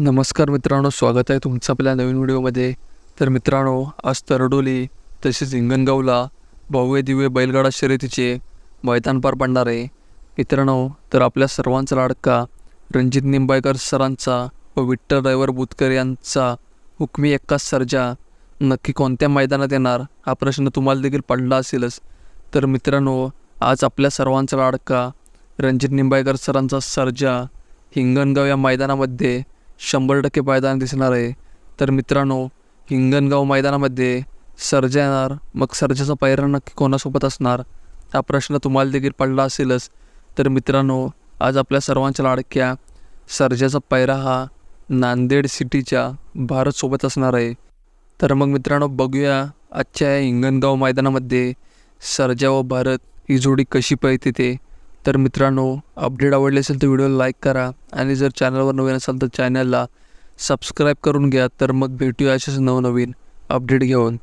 नमस्कार मित्रांनो स्वागत आहे तुमचं आपल्या नवीन व्हिडिओमध्ये. तर मित्रांनो आज तरडोली तसेच हिंगणगावला भव्य दिव्य बैलगाडा शर्यतीचे मैदान पार पडणार आहे. मित्रांनो तर आपल्या सर्वांचा लाडका रणजित निंबाळकर सरांचा व विठ्ठल ड्रायव्हर बुतकर यांचा हुकमी एक्का सर्जा नक्की कोणत्या मैदानात येणार हा प्रश्न तुम्हाला देखील पडला असेलच. तर मित्रांनो आज आपल्या सर्वांचा लाडका रणजित निंबाळकर सरांचा सर्जा हिंगणगाव या मैदानामध्ये शंभर टक्के पायदान दिसणार आहे. तर मित्रांनो हिंगणगाव मैदानामध्ये सर्जा येणार. मग सर्जाचा पायरा नक्की कोणासोबत असणार? हा प्रश्न तुम्हाला देखील पडला असेलच. तर मित्रांनो आज आपल्या सर्वांच्या लाडक्या सर्जाचा पायरा हा नांदेड सिटीच्या भारतसोबत असणार आहे. तर मग मित्रांनो बघूया आजच्या या हिंगणगाव मैदानामध्ये सर्जा व भारत ही जोडी कशी पाहिजे ते. तर मित्रांनो अपडेट आवडले असेल तर व्हिडिओला लाईक करा आणि जर चॅनलवर नवीन असाल तर चॅनलला सबस्क्राईब करून घ्या. तर मग भेटूया असेच नवनवीन अपडेट घेऊन.